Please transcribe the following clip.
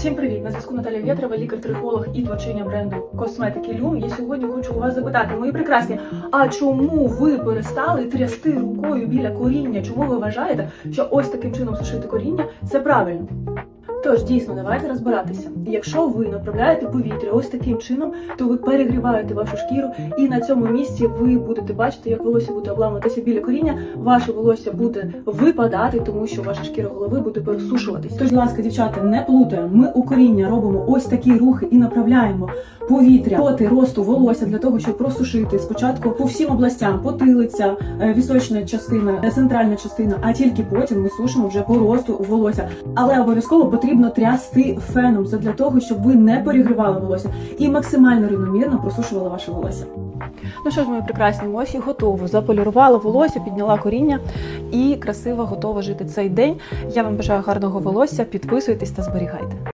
Всім привіт! На зв'язку Наталя Вєтрова, лікар-трихолог і творчиня бренду косметики Люм. Я сьогодні хочу у вас запитати, мої прекрасні, а чому ви перестали трясти рукою біля коріння? Чому ви вважаєте, що ось таким чином сушити коріння це правильно? Тож дійсно давайте розбиратися. Якщо ви направляєте повітря ось таким чином, то ви перегріваєте вашу шкіру, і на цьому місці ви будете бачити, як волосся буде обламуватися біля коріння, ваше волосся буде випадати, тому що ваша шкіра голови буде пересушуватися. Тож, будь ласка, дівчата, не плутаємо. Ми у коріння робимо ось такі рухи і направляємо повітря проти росту волосся для того, щоб просушити спочатку по всім областям, потилиця, е, вісочна частина, е, центральна частина, а тільки потім ми сушимо вже по росту волосся. Але обов'язково потрібно трясти феном для того, щоб ви не перегрівали волосся і максимально рівномірно просушували ваше волосся. Ну що ж, мої прекрасні, ось і готово. Заполірувала волосся, підняла коріння і красиво готова жити цей день. Я вам бажаю гарного волосся. Підписуйтесь та зберігайте.